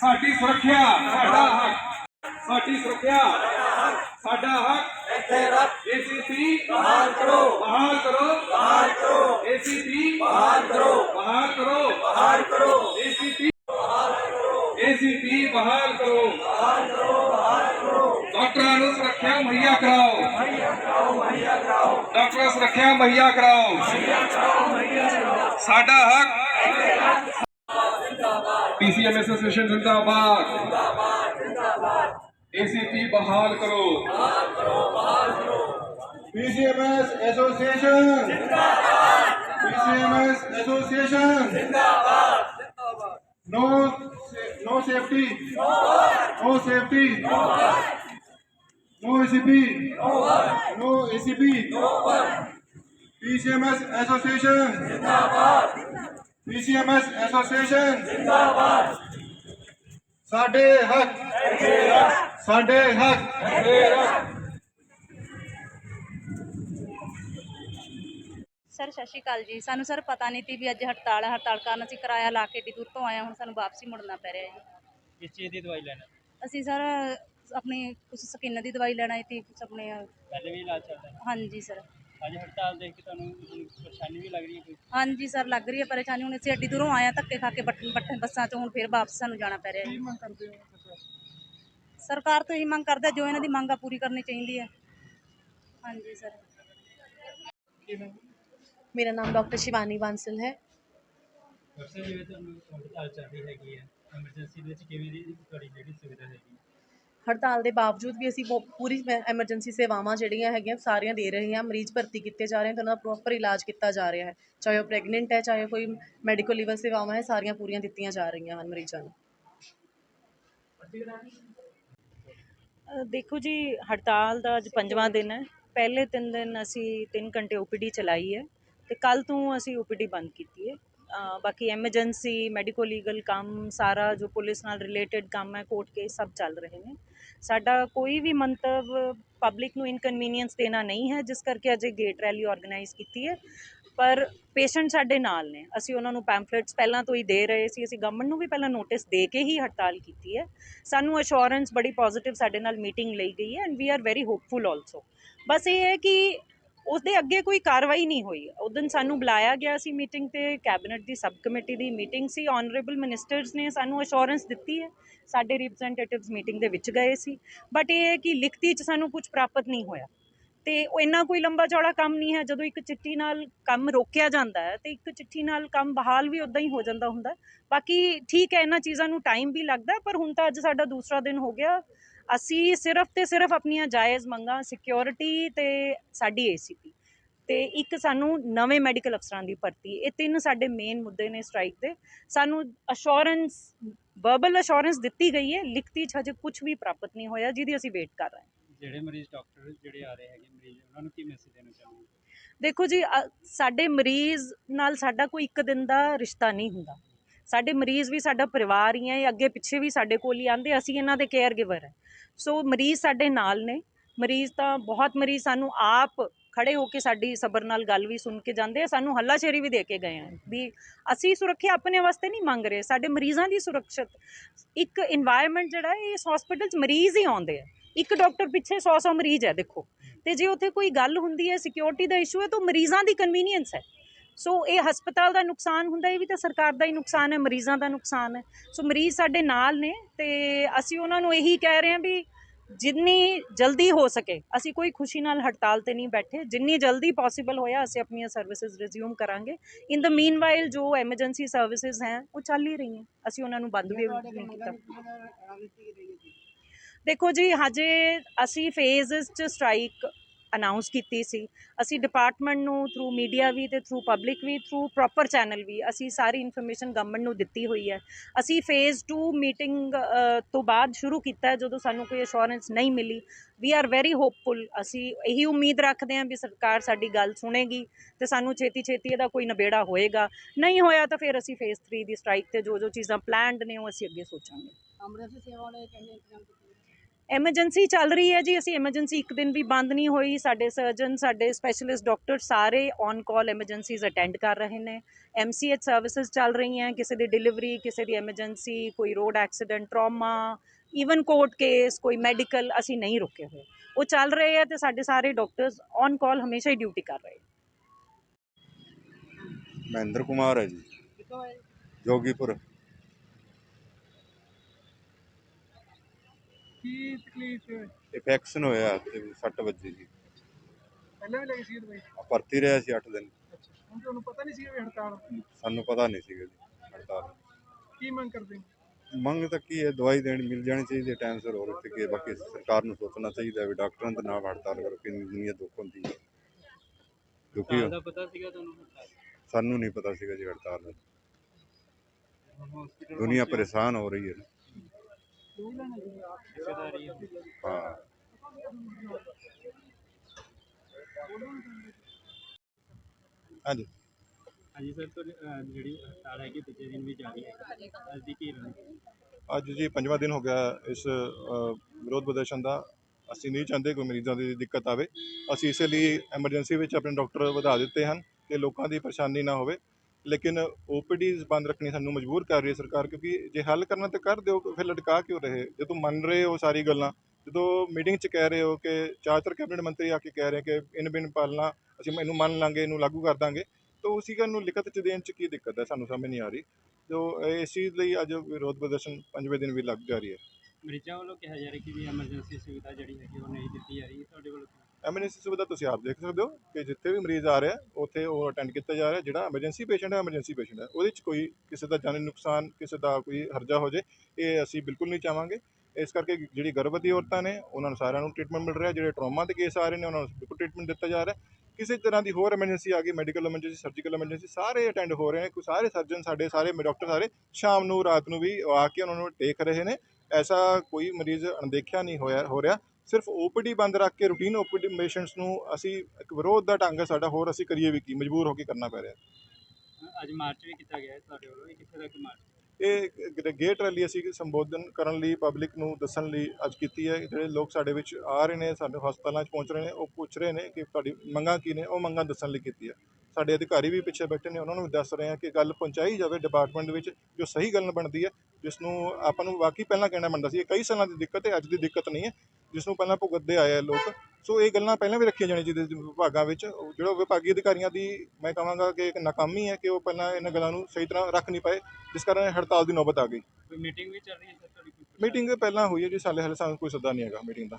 ਸਾਡਾ ਹੱਕ। ਸਾਡੀ ਸੁਰੱਖਿਆ ਸਾਡਾ ਹੱਕ। ਇੱਥੇ ਰੱਖ। ਏਸੀਪੀ ਬਹਾਲ ਕਰੋ। ਬਹਾਲ ਕਰੋ। ਬਹਾਲ ਕਰੋ। ਏਸੀਪੀ ਬਹਾਲ ਕਰੋ। ਬਹਾਲ ਕਰੋ। ਬਹਾਲ ਕਰੋ। ਏਸੀਪੀ ਏਸੀਪੀ ਬਹਾਲ ਕਰੋ। ਬਹਾਲ ਕਰੋ। ਬਹਾਲ ਕਰੋ ਡਾਕਟਰਾਂ ਨੂੰ ਸੁਰੱਖਿਆ ਮੁਹੱਈਆ ਕਰਾਓ। ਮੁਹੱਈਆ ਕਰਾਓ ਮੁਹੱਈਆ ਕਰਾਓ। ਡਾਕਟਰਾਂ ਨੂੰ ਸੁਰੱਖਿਆ ਮੁਹੱਈਆ ਕਰਾਓ। ਮੁਹੱਈਆ ਕਰਾਓ ਮੁਹੱਈਆ ਕਰਾਓ। ਸਾਡਾ ਹੱਕ। ਪੀਸੀਐਮ ਐਸੋਸੀਏਸ਼ਨ ਜ਼ਿੰਦਾਬਾਦ ਜ਼ਿੰਦਾਬਾਦ ਏਸੀਪੀ ਬਹਾਲ ਕਰੋ ਬਹਾਲ ਕਰੋ ਬਹਾਲ ਕਰੋ ਪੀਸੀਐਮਐਸ ਐਸੋਸੀਏਸ਼ਨ ਜ਼ਿੰਦਾਬਾਦ ਪੀਸੀਐਮਐਸ ਐਸੋਸੀਏਸ਼ਨ ਜ਼ਿੰਦਾਬਾਦ ਜ਼ਿੰਦਾਬਾਦ no no safety no safety no ACP no ACP no PCMS association ਜ਼ਿੰਦਾਬਾਦ ਪੀਸੀਐਮਐਸ ਐਸੋਸੀਏਸ਼ਨ ਜਿੰਦਾਬਾਦ। ਸਾਡੇ ਹੱਕ। ਸਾਡੇ ਹੱਕ। ਸਰ ਸਤਿ ਸ਼੍ਰੀ ਅਕਾਲ ਜੀ। ਸਾਨੂੰ ਸਰ ਪਤਾ ਨਹੀਂ ਸੀ ਵੀ ਅੱਜ ਹੜਤਾਲ ਹੈ। ਹੜਤਾਲ ਕਾਰਨ ਅਸੀਂ ਕਿਰਾਇਆ ਲਾ ਕੇ ਏਡੀ ਦੂਰ ਤੋਂ ਆਏ ਹਾਂ, ਹੁਣ ਸਾਨੂੰ ਵਾਪਸੀ ਮੁੜਨਾ ਪੈ ਰਿਹਾ ਜੀ। ਕਿਸ ਚੀਜ਼ ਦੀ ਦਵਾਈ ਲੈਣਾ? ਅਸੀਂ ਸਰ ਆਪਣੀ ਕੁਝ ਸਕਿਨ ਦੀ ਦਵਾਈ ਲੈਣ ਆਏ ਸੀ। ਕੁਛ ਆਪਣੇ ਪਹਿਲੇ ਵੀ ਇਲਾਜ ਚੱਲਦਾ ਹੈ। ਹਾਂਜੀ ਸਰ। ਅੱਜ ਹੜਤਾਲ ਦੇਖ ਕੇ ਤੁਹਾਨੂੰ ਹੁਣ ਪਰੇਸ਼ਾਨੀ ਵੀ ਲੱਗ ਰਹੀ ਹੈ ਕੋਈ? ਹਾਂਜੀ ਸਰ ਲੱਗ ਰਹੀ ਹੈ ਪਰੇਸ਼ਾਨੀ। ਹੁਣ ਅਸੀਂ ਏਡੀ ਦੂਰੋਂ ਆਏ ਧੱਕੇ ਖਾ ਕੇ ਬੱਟਨ ਬੱਟਨ ਬੱਸਾਂ 'ਚੋਂ ਹੁਣ ਫਿਰ ਵਾਪਸ ਸਾਨੂੰ ਜਾਣਾ ਪੈ ਰਿਹਾ ਜੀ ਸਰਕਾਰ? ਤੋਂ ਇਹੀ ਮੰਗ ਕਰਦੇ ਜੋ ਇਹਨਾਂ ਦੀ ਮੰਗ ਆ ਪੂਰੀ ਕਰਨੀ ਚਾਹੀਦੀ ਹੈ। ਹਾਂਜੀ ਸਰ। ਮੇਰਾ ਨਾਮ ਡਾਕਟਰ ਸ਼ਿਵਾਨੀ ਬਾਂਸਲ ਹੈ। ਡਾਕਟਰ ਜਿਵੇਂ ਤੁਹਾਨੂੰ ਹੜਤਾਲ ਚੱਲ ਰਹੀ ਹੈਗੀ ਹੈ ਐਮਰਜੈਂਸੀ ਦੇ ਵਿੱਚ ਕਿਵੇਂ ਦੀ ਤੁਹਾਡੀ ਜਿਹੜੀ ਸੁਵਿਧਾ ਹੈਗੀ ਹੜਤਾਲ ਦੇ ਬਾਵਜੂਦ ਵੀ ਅਸੀਂ ਬਹੁ- ਪੂਰੀ ਐਮਰਜੈਂਸੀ ਸੇਵਾਵਾਂ ਜਿਹੜੀਆਂ ਹੈਗੀਆਂ, ਸਾਰੀਆਂ ਦੇ ਰਹੇ ਹਾਂ, ਮਰੀਜ਼ ਭਰਤੀ ਕੀਤੇ ਜਾ ਰਹੇ ਹਨ ਉਹਨਾਂ ਦਾ ਪ੍ਰੋਪਰ ਇਲਾਜ ਕੀਤਾ ਜਾ ਰਿਹਾ ਹੈ। ਚਾਹੇ ਉਹ ਪ੍ਰੈਗਨੈਂਟ ਹੈ, ਚਾਹੇ ਕੋਈ ਮੈਡੀਕਲ ਲੀਵਰ ਸੇਵਾਵਾਂ ਹੈ, ਸਾਰੀਆਂ ਪੂਰੀਆਂ ਦਿੱਤੀਆਂ ਜਾ ਰਹੀਆਂ ਹਨ ਮਰੀਜ਼ਾਂ ਨੂੰ। ਦੇਖੋ ਜੀ, ਹੜਤਾਲ ਦਾ ਅੱਜ ਪੰਜਵਾਂ ਦਿਨ ਹੈ। ਪਹਿਲੇ ਤਿੰਨ ਦਿਨ ਅਸੀਂ 3 ਘੰਟੇ ਓਪੀਡੀ ਚਲਾਈ ਹੈ ਤੇ ਕੱਲ ਤੋਂ ਅਸੀਂ ਓਪੀਡੀ ਬੰਦ ਕੀਤੀ ਹੈ। ਬਾਕੀ ਐਮਰਜੈਂਸੀ ਮੈਡੀਕੋ ਲੀਗਲ ਕੰਮ, ਸਾਰਾ ਜੋ ਪੁਲਿਸ ਨਾਲ ਰਿਲੇਟਡ ਕੰਮ ਹੈ ਕੋਰਟ ਕੇਸ ਸਭ ਚੱਲ ਰਹੇ ਨੇ। ਸਾਡਾ ਕੋਈ ਵੀ ਮੰਤਵ ਪਬਲਿਕ ਨੂੰ ਇਨਕਨਵੀਨੀਅੰਸ ਦੇਣਾ ਨਹੀਂ ਹੈ, ਜਿਸ ਕਰਕੇ ਅਜੇ ਗੇਟ ਰੈਲੀ ਆਰਗੇਨਾਈਜ਼ ਕੀਤੀ ਹੈ। ਪਰ ਪੇਸ਼ੈਂਟ ਸਾਡੇ ਨਾਲ ਨੇ। ਅਸੀਂ ਉਹਨਾਂ ਨੂੰ ਪੈਂਫਲੇਟਸ ਪਹਿਲਾਂ ਤੋਂ ਹੀ ਦੇ ਰਹੇ ਸੀ। ਅਸੀਂ ਗਵਰਨਮੈਂਟ ਨੂੰ ਵੀ ਪਹਿਲਾਂ ਨੋਟਿਸ ਦੇ ਕੇ ਹੀ ਹੜਤਾਲ ਕੀਤੀ ਹੈ। ਸਾਨੂੰ ਅਸ਼ੋਰੈਂਸ ਬੜੀ ਪੋਜ਼ਿਟਿਵ ਸਾਡੇ ਨਾਲ ਮੀਟਿੰਗ ਲਈ ਗਈ ਹੈ and we are very hopeful also ਬਸ ਇਹ ਹੈ ਕਿ ਉਸ ਦੇ ਅੱਗੇ ਕੋਈ ਕਾਰਵਾਈ ਨਹੀਂ ਹੋਈ। ਉਸ ਦਿਨ ਸਾਨੂੰ ਬੁਲਾਇਆ ਗਿਆ ਸੀ ਮੀਟਿੰਗ ਤੇ, ਕੈਬਨਿਟ ਦੀ ਸਬ ਕਮੇਟੀ ਦੀ ਮੀਟਿੰਗ ਸੀ। ਆਨਰੇਬਲ ਮਿਨਿਸਟਰਸ ਨੇ ਸਾਨੂੰ ਅਸ਼ੋਰੈਂਸ ਦਿੱਤੀ ਹੈ। ਸਾਡੇ ਰਿਪਰੈਜ਼ੈਂਟੇਟਿਵਸ ਮੀਟਿੰਗ ਦੇ ਵਿੱਚ ਗਏ ਸੀ। ਬਟ ਇਹ ਹੈ ਕਿ ਲਿਖਤੀ 'ਚ ਸਾਨੂੰ ਕੁਝ ਪ੍ਰਾਪਤ ਨਹੀਂ ਹੋਇਆ। ਤੇ ਉਹ ਇੰਨਾ ਕੋਈ ਲੰਬਾ ਚੌੜਾ ਕੰਮ ਨਹੀਂ ਹੈ। ਜਦੋਂ ਇੱਕ ਚਿੱਠੀ ਨਾਲ ਕੰਮ ਰੋਕਿਆ ਜਾਂਦਾ ਹੈ, ਤੇ ਇੱਕ ਚਿੱਠੀ ਨਾਲ ਕੰਮ ਬਹਾਲ ਵੀ ਉਦਾਂ ਹੀ ਹੋ ਜਾਂਦਾ ਹੁੰਦਾ ਬਾਕੀ ਠੀਕ ਹੈ, ਇਹਨਾਂ ਚੀਜ਼ਾਂ ਨੂੰ ਟਾਈਮ ਵੀ ਲੱਗਦਾ ਪਰ ਹੁਣ ਤਾਂ ਅੱਜ ਸਾਡਾ ਦੂਸਰਾ ਦਿਨ ਹੋ ਗਿਆ। ਅਸੀਂ ਸਿਰਫ ਤੇ ਸਿਰਫ ਆਪਣੀਆਂ ਜਾਇਜ਼ ਮੰਗਾਂ ਸਿਕਿਉਰਿਟੀ ਤੇ ਸਾਡੀ ਏਸੀਪੀ ਤੇ ਇੱਕ ਸਾਨੂੰ ਨਵੇਂ ਮੈਡੀਕਲ ਅਫਸਰਾਂ ਦੀ ਭਰਤੀ ਇਹ ਤਿੰਨ ਸਾਡੇ ਮੇਨ ਮੁੱਦੇ ਨੇ ਸਟ੍ਰਾਈਕ ਦੇ। ਸਾਨੂੰ ਅਸ਼ੋਰੈਂਸ ਵਰਬਲ ਅਸ਼ੋਰੈਂਸ ਦਿੱਤੀ ਗਈ ਹੈ ਲਿਖਤੀ 'ਚ ਹਜੇ ਕੁਝ ਵੀ ਪ੍ਰਾਪਤ ਨਹੀਂ ਹੋਇਆ ਜਿਹਦੀ ਅਸੀਂ ਵੇਟ ਕਰ ਰਹੇ ਹਾਂ। ਜਿਹੜੇ ਮਰੀਜ਼ ਡਾਕਟਰ ਜਿਹੜੇ ਆ ਰਹੇ ਹੈਗੇ ਮਰੀਜ਼ ਉਹਨਾਂ ਨੂੰ ਕੀ ਮੈਸੇਜ ਦੇਣਾ ਚਾਹੁੰਦੇ ਦੇਖੋ ਜੀ ਸਾਡੇ ਮਰੀਜ਼ ਨਾਲ ਸਾਡਾ ਕੋਈ ਇੱਕ ਦਿਨ ਦਾ ਰਿਸ਼ਤਾ ਨਹੀਂ ਹੁੰਦਾ। ਸਾਡੇ ਮਰੀਜ਼ ਵੀ ਸਾਡਾ ਪਰਿਵਾਰ ਹੀ ਹੈ, ਇਹ ਅੱਗੇ ਪਿੱਛੇ ਵੀ ਸਾਡੇ ਕੋਲ ਹੀ ਆਂਦੇ ਅਸੀਂ ਇਹਨਾਂ ਦੇ ਕੇਅਰ ਗਿਵਰ ਹੈ। ਸੋ ਮਰੀਜ਼ ਸਾਡੇ ਨਾਲ ਨੇ, ਮਰੀਜ਼ ਤਾਂ ਬਹੁਤ ਮਰੀਜ਼ ਸਾਨੂੰ ਆਪ ਖੜੇ ਹੋ ਕੇ ਸਾਡੀ ਸਬਰ ਨਾਲ ਗੱਲ ਵੀ ਸੁਣ ਕੇ ਜਾਂਦੇ ਆ, ਸਾਨੂੰ ਹੱਲਾਸ਼ੇਰੀ ਵੀ ਦੇ ਕੇ ਗਏ ਆ ਵੀ ਅਸੀਂ ਸੁਰੱਖਿਆ ਆਪਣੇ ਵਾਸਤੇ ਨਹੀਂ ਮੰਗ ਰਹੇ, ਸਾਡੇ ਮਰੀਜ਼ਾਂ ਦੀ ਸੁਰੱਖਿਅਤ, ਇੱਕ ਇਨਵਾਇਰਨਮੈਂਟ ਜਿਹੜਾ ਹੈ ਇਸ ਹਸਪੀਟਲ 'ਚ ਮਰੀਜ਼ ਹੀ ਆਉਂਦੇ ਆ। ਇੱਕ ਡਾਕਟਰ ਪਿੱਛੇ 100-100 ਮਰੀਜ਼ ਹੈ, ਦੇਖੋ। ਤੇ ਜੇ ਉੱਥੇ ਕੋਈ ਗੱਲ ਹੁੰਦੀ ਹੈ ਸਿਕਿਉਰਿਟੀ ਦਾ ਇਸ਼ੂ ਹੈ, ਤਾਂ ਮਰੀਜ਼ਾਂ ਦੀ ਕਨਵੀਨੀਅੰਸ ਹੈ। ਸੋ ਇਹ ਹਸਪਤਾਲ ਦਾ ਨੁਕਸਾਨ ਹੁੰਦਾ ਇਹ ਵੀ ਤਾਂ ਸਰਕਾਰ ਦਾ ਹੀ ਨੁਕਸਾਨ ਹੈ ਮਰੀਜ਼ਾਂ ਦਾ ਨੁਕਸਾਨ ਹੈ। ਸੋ ਮਰੀਜ਼ ਸਾਡੇ ਨਾਲ ਨੇ ਤੇ ਅਸੀਂ ਉਹਨਾਂ ਨੂੰ ਇਹੀ ਕਹਿ ਰਹੇ ਹਾਂ ਵੀ ਜਿੰਨੀ ਜਲਦੀ ਹੋ ਸਕੇ ਅਸੀਂ ਕੋਈ ਖੁਸ਼ੀ ਨਾਲ ਹੜਤਾਲ ਤੇ ਨਹੀਂ ਬੈਠੇ ਜਿੰਨੀ ਜਲਦੀ ਪੋਸੀਬਲ ਹੋਇਆ ਅਸੀਂ ਆਪਣੀਆਂ ਸਰਵਿਸਿਜ਼ ਰਿਜ਼ਿਊਮ ਕਰਾਂਗੇ। ਇਨ ਦ ਮੀਨਵਾਈਲ ਜੋ ਐਮਰਜੈਂਸੀ ਸਰਵਿਸਿਜ਼ ਹੈ ਉਹ ਚੱਲ ਹੀ ਰਹੀਆਂ ਅਸੀਂ ਉਹਨਾਂ ਨੂੰ ਬੰਦ ਵੀ ਨਹੀਂ ਕੀਤਾ। ਦੇਖੋ ਜੀ ਹਜੇ ਅਸੀਂ ਫੇਜ਼ਸ 'ਚ ਸਟ੍ਰਾਈਕ ਅਨਾਉਂਸ ਕੀਤੀ ਸੀ। ਅਸੀਂ ਡਿਪਾਰਟਮੈਂਟ ਨੂੰ ਥਰੂ ਮੀਡੀਆ ਵੀ ਤੇ ਥਰੂ ਪਬਲਿਕ ਵੀ ਥਰੂ ਪ੍ਰੋਪਰ ਚੈਨਲ ਵੀ ਅਸੀਂ ਸਾਰੀ ਇਨਫੋਰਮੇਸ਼ਨ ਗਵਰਨਮੈਂਟ ਨੂੰ ਦਿੱਤੀ ਹੋਈ ਹੈ। ਅਸੀਂ ਫੇਜ਼ 2 ਮੀਟਿੰਗ ਤੋਂ ਬਾਅਦ ਸ਼ੁਰੂ ਕੀਤਾ ਜਦੋਂ ਸਾਨੂੰ ਕੋਈ ਅਸ਼ੋਰੈਂਸ ਨਹੀਂ ਮਿਲੀ। ਵੀ ਆਰ ਵੈਰੀ ਹੋਪਫੁਲ ਅਸੀਂ ਇਹੀ ਉਮੀਦ ਰੱਖਦੇ ਹਾਂ ਵੀ ਸਰਕਾਰ ਸਾਡੀ ਗੱਲ ਸੁਣੇਗੀ ਤੇ ਸਾਨੂੰ ਛੇਤੀ ਛੇਤੀ ਇਹਦਾ ਕੋਈ ਨਿਬੇੜਾ ਹੋਏਗਾ। ਨਹੀਂ ਹੋਇਆ ਤਾਂ ਫਿਰ ਅਸੀਂ ਫੇਜ਼ 3 ਦੀ ਸਟ੍ਰਾਈਕ ਤੇ ਜੋ ਜੋ ਚੀਜ਼ਾਂ ਪਲਾਨਡ ਨੇ ਉਹ ਅਸੀਂ ਅੱਗੇ ਸੋਚਾਂਗੇ। ਐਮਰਜੈਂਸੀ ਚੱਲ ਰਹੀ ਹੈ ਜੀ, ਅਸੀਂ ਐਮਰਜੈਂਸੀ ਇੱਕ ਦਿਨ ਵੀ ਬੰਦ ਨਹੀਂ ਹੋਈ। ਸਾਡੇ ਸਰਜਨ ਸਾਡੇ ਸਪੈਸ਼ਲਿਸਟ ਡਾਕਟਰ ਸਾਰੇ ਔਨ ਕਾਲ ਐਮਰਜੈਂਸੀਜ਼ ਅਟੈਂਡ ਕਰ ਰਹੇ ਨੇ। ਐਮਸੀਐਚ ਸਰਵਿਸਿਜ਼ ਚੱਲ ਰਹੀਆਂ, ਕਿਸੇ ਦੀ ਡਿਲੀਵਰੀ ਕਿਸੇ ਦੀ ਐਮਰਜੈਂਸੀ ਕੋਈ road accident trauma even court case ਕੋਈ ਮੈਡੀਕਲ ਅਸੀਂ ਨਹੀਂ ਰੁਕੇ ਹੋਏ। ਉਹ ਚੱਲ ਰਹੇ ਆ ਤੇ ਸਾਡੇ ਸਾਰੇ ਡਾਕਟਰਸ ਔਨ ਕਾਲ ਹਮੇਸ਼ਾ ਹੀ ਡਿਊਟੀ ਕਰ ਰਹੇ ਮਹਿੰਦਰ ਕੁਮਾਰ ਹੈ ਜੀ। ਜੋਗੀਪੁਰ। ਕੀ ਤਕਲੀਫ ਇਫੈਕਸ਼ਨ ਹੋਇਆ ਤੇ ਸੱਟ ਵੱਜੀ ਜੀ। ਪਹਿਲਾਂ ਵੀ ਲੱਗੀ ਸੀ ਦਵਾਈ ਆ ਭਰਤੀ ਰਿਹਾ ਸੀ 8 ਦਿਨ। ਅੱਛਾ ਹੁਣ ਤੁਹਾਨੂੰ ਪਤਾ ਨਹੀਂ ਸੀ ਵੀ ਹੜਤਾਲ ਸਾਨੂੰ ਪਤਾ ਨਹੀਂ ਸੀਗਾ ਜੀ ਹੜਤਾਲ। ਕੀ ਮੰਗ ਕਰਦੇ ਹੋ? ਮੰਗ ਤਾਂ ਕੀ ਹੈ ਦਵਾਈ ਦੇਣੀ ਮਿਲ ਜਾਣੀ ਚਾਹੀਦੀ ਟਾਈਮ ਸਿਰ ਹੋਰ ਤੇ ਕੀ ਹੈ, ਬਾਕੀ ਸਰਕਾਰ ਨੂੰ ਸੋਚਣਾ ਚਾਹੀਦਾ ਵੀ ਡਾਕਟਰਾਂ ਦੇ ਨਾਲ ਹੜਤਾਲ ਕਰੋ ਕਿੰਨੀ ਦੁਨੀਆ ਦੁੱਖ ਹੁੰਦੀ ਹੈ। ਦੁਖੀ ਹੋ- ਪਤਾ ਸੀਗਾ ਤੁਹਾਨੂੰ? ਹੜਤਾਲ ਸਾਨੂੰ ਨਹੀਂ ਪਤਾ ਸੀਗਾ ਜੀ ਹੜਤਾਲ ਦਾ। ਦੁਨੀਆ ਪਰੇਸ਼ਾਨ ਹੋ ਰਹੀ ਹੈ। ਹੈ। ਹਾਂਜੀ। ਹਾਂਜੀ ਸਰ ਤੁਹਾਡੀ ਅਹ, ਜਿਹੜੀ ਹੜਤਾਲ ਹੈਗੀ ਦੂਜੇ ਦਿਨ ਵੀ ਜਾਰੀ ਹੈ। ਅੱਜ ਦੀ ਕੀ ਰਣਨੀਤੀ? ਅੱਜ ਜੀ ਪੰਜਵਾਂ ਦਿਨ ਹੋ ਗਿਆ ਇਸ ਅ, ਵਿਰੋਧ ਪ੍ਰਦਰਸ਼ਨ ਦਾ। ਅਸੀਂ ਨਹੀਂ ਚਾਹੁੰਦੇ ਕੋਈ ਮਰੀਜ਼ਾਂ ਦੀ ਦਿੱਕਤ ਆਵੇ। ਅਸੀਂ ਇਸੇ ਲਈ ਐਮਰਜੈਂਸੀ ਵਿੱਚ ਆਪਣੇ ਡਾਕਟਰ ਵਧਾ ਦਿੱਤੇ ਹਨ ਕਿ ਲੋਕਾਂ ਦੀ ਪਰੇਸ਼ਾਨੀ ਨਾ ਹੋਵੇ। ਲੇਕਿਨ ਓਪੀਡੀਜ਼ ਬੰਦ ਰੱਖਣੀ ਸਾਨੂੰ ਮਜਬੂਰ ਕਰ ਰਹੀ ਹੈ ਸਰਕਾਰ, ਕਿਉਂਕਿ ਜੇ ਹੱਲ ਕਰਨਾ ਤਾਂ ਕਰ ਦਿਓ, ਫਿਰ ਲਟਕਾ ਕਿਉਂ ਰਹੇ? ਜਦੋਂ ਮੰਨ ਰਹੇ ਹੋ ਸਾਰੀ ਗੱਲਾਂ, ਜਦੋਂ ਮੀਟਿੰਗ 'ਚ ਕਹਿ ਰਹੇ ਹੋ ਕਿ ਚਾਰ ਚਾਰ ਕੈਬਨਿਟ ਮੰਤਰੀ ਆ ਕੇ ਕਹਿ ਰਹੇ ਕਿ ਇਨ ਬਿਨ ਪਾਲਣਾ, ਅਸੀਂ ਇਹਨੂੰ ਮੰਨ ਲਾਂਗੇ, ਇਹਨੂੰ ਲਾਗੂ ਕਰ ਦਾਂਗੇ, ਤਾਂ ਉਸੀ ਗੱਲ ਨੂੰ ਲਿਖਤ 'ਚ ਦੇਣ 'ਚ ਕੀ ਦਿੱਕਤ ਹੈ? ਸਾਨੂੰ ਸਮਝ ਨਹੀਂ ਆ ਰਹੀ। ਜੋ ਇਸ ਚੀਜ਼ ਲਈ ਅੱਜ ਵਿਰੋਧ ਪ੍ਰਦਰਸ਼ਨ ਪੰਜਵੇਂ ਦਿਨ ਵੀ ਲੱਗ ਜਾ ਰਹੀ ਹੈ। ਮਰੀਜ਼ਾਂ ਵੱਲੋਂ ਕਿਹਾ ਜਾ ਰਿਹਾ ਕਿ ਵੀ ਐਮਰਜੈਂਸੀ ਸੁਵਿਧਾ ਜਿਹੜੀ ਹੈਗੀ ਉਹ ਨਹੀਂ ਦਿੱਤੀ ਜਾ ਰਹੀ, ਤੁਹਾਡੇ ਵੱਲੋਂ ਐਮਰਜੈਂਸੀ ਸੁਵਿਧਾ ਤੁਸੀਂ ਆਪ ਦੇਖ ਸਕਦੇ ਹੋ ਕਿ ਜਿੱਥੇ ਵੀ ਮਰੀਜ਼ ਆ ਰਿਹਾ, ਉੱਥੇ ਉਹ ਅਟੈਂਡ ਕੀਤਾ ਜਾ ਰਿਹਾ, ਜਿਹੜਾ ਐਮਰਜੈਂਸੀ ਪੇਸ਼ੈਂਟ ਹੈ ਐਮਰਜੈਂਸੀ ਪੇਸ਼ੈਂਟ ਹੈ। ਉਹਦੇ 'ਚ ਕੋਈ ਕਿਸੇ ਦਾ ਜਾਨੀ ਨੁਕਸਾਨ, ਕਿਸੇ ਦਾ ਕੋਈ ਹਰਜਾ ਹੋ ਜੇ ਇਹ ਅਸੀਂ ਬਿਲਕੁਲ ਨਹੀਂ ਚਾਹਾਂਗੇ। ਇਸ ਕਰਕੇ ਜਿਹੜੀ ਗਰਭਵਤੀ ਔਰਤਾਂ ਨੇ, ਉਹਨਾਂ ਨੂੰ ਸਾਰਿਆਂ ਨੂੰ ਟ੍ਰੀਟਮੈਂਟ ਮਿਲ ਰਿਹਾ, ਜਿਹੜੇ ਟਰੋਮਾ ਦੇ ਕੇਸ ਆ ਰਹੇ ਨੇ, ਉਹਨਾਂ ਨੂੰ ਬਿਲਕੁਲ ਟ੍ਰੀਟਮੈਂਟ ਦਿੱਤਾ ਜਾ ਰਿਹਾ। ਕਿਸੇ ਤਰ੍ਹਾਂ ਦੀ ਹੋਰ ਐਮਰਜੈਂਸੀ ਆ ਗਈ ਮੈਡੀਕਲ ਐਮਰਜੈਂਸੀ ਸਰਜੀਕਲ ਐਮਰਜੈਂਸੀ ਸਾਰੇ ਅਟੈਂਡ ਹੋ ਰਹੇ ਨੇ, ਕੋਈ ਸਾਰੇ ਸਰਜਨ ਸਾਡੇ, ਸਾਰੇ ਡਾਕਟਰ ਸਾਰੇ ਸ਼ਾਮ ਨੂੰ, ਰਾਤ ਨੂੰ ਵੀ ਆ ਕੇ ਉਹਨਾਂ ਨੂੰ ਟੇਕ ਰਹੇ ਨੇ। ਐਸਾ ਕੋਈ ਮਰੀਜ਼ ਅਣਦੇਖਿਆ ਨਹੀਂ ਹੋਇਆ, ਹੋ ਰਿਹਾ। ਸਿਰਫ ਓਪੀਡੀ ਬੰਦ ਰੱਖ ਕੇ ਰੂਟੀਨ ਓਪੀਡੀ ਪੇਸ਼ੈਂਟਸ ਨੂੰ ਅਸੀਂ ਇੱਕ ਵਿਰੋਧ ਦਾ ਢੰਗ ਹੈ ਸਾਡਾ ਹੋਰ ਅਸੀਂ ਕਰੀਏ ਵੀ ਕੀ? ਮਜਬੂਰ ਹੋ ਕੇ ਕਰਨਾ ਪੈ ਰਿਹਾ। ਅੱਜ ਮਾਰਚ ਵੀ ਕੀਤਾ ਗਿਆ ਹੈ ਤੁਹਾਡੇ ਵੱਲੋਂ ਇਹ ਕਿੱਥੇ ਤੱਕ ਮਾਰਚ? ਇਹ ਗੇਟ ਰੈਲੀ ਅਸੀਂ ਸੰਬੋਧਨ ਕਰਨ ਲਈ ਪਬਲਿਕ ਨੂੰ ਦੱਸਣ ਲਈ ਅੱਜ ਕੀਤੀ ਹੈ। ਜਿਹੜੇ ਲੋਕ ਸਾਡੇ ਵਿੱਚ ਆ ਰਹੇ ਨੇ ਸਾਡੇ ਹਸਪਤਾਲਾਂ 'ਚ ਪਹੁੰਚ ਰਹੇ ਨੇ ਉਹ ਪੁੱਛ ਰਹੇ ਨੇ ਕਿ ਤੁਹਾਡੀ ਮੰਗਾਂ ਕੀ ਨੇ ਉਹ ਮੰਗਾਂ ਦੱਸਣ ਲਈ ਕੀਤੀ ਹੈ। ਸਾਡੇ ਅਧਿਕਾਰੀ ਵੀ ਪਿੱਛੇ ਬੈਠੇ ਨੇ ਉਹਨਾਂ ਨੂੰ ਵੀ ਦੱਸ ਰਹੇ ਹਾਂ ਕਿ ਗੱਲ ਪਹੁੰਚਾਈ ਜਾਵੇ ਡਿਪਾਰਟਮੈਂਟ ਵਿੱਚ ਜੋ ਸਹੀ ਗੱਲ ਬਣਦੀ ਹੈ ਜਿਸ ਨੂੰ ਆਪਾਂ ਨੂੰ ਵਾਕਈ ਪਹਿਲਾਂ ਕਹਿਣਾ ਬਣਦਾ ਸੀ ਇਹ ਕਈ ਸਾਲਾਂ ਦੀ ਦਿੱਕਤ ਹੈ ਅੱਜ ਦੀ ਦਿੱਕਤ ਨਹੀਂ ਹੈ ਜਿਸ ਨੂੰ ਪਹਿਲਾਂ ਭੁਗਤਦੇ ਆਏ ਆ ਲੋਕ। ਸੋ ਇਹ ਗੱਲਾਂ ਪਹਿਲਾਂ ਵੀ ਰੱਖੀਆਂ ਜਾਣੀਆਂ ਚਾਹੀਦੀਆਂ ਵਿਭਾਗਾਂ ਵਿੱਚ ਜਿਹੜਾ ਵਿਭਾਗੀ ਅਧਿਕਾਰੀਆਂ ਦੀ ਮੈਂ ਕਹਾਂਗਾ ਕਿ ਇੱਕ ਨਾਕਾਮੀ ਹੈ ਕਿ ਉਹ ਪਹਿਲਾਂ ਇਹਨਾਂ ਗੱਲਾਂ ਨੂੰ ਸਹੀ ਤਰ੍ਹਾਂ ਰੱਖ ਨਹੀਂ ਪਾਏ ਜਿਸ ਕਾਰਨ ਹੜਤਾਲ ਦੀ ਨੌਬਤ ਆ ਗਈ। ਮੀਟਿੰਗ ਵੀ ਚੱਲ ਰਹੀ ਹੈ ਸਰ ਤੁਹਾਡੀ ਕੋਈ ਮੀਟਿੰਗ ਪਹਿਲਾਂ ਹੋਈ ਹੈ ਜੀ ਸਾਲੇ ਹਾਲੇ ਸਾਨੂੰ ਕੋਈ ਸੱਦਾ ਨਹੀਂ ਹੈਗਾ ਮੀਟਿੰਗ ਦਾ।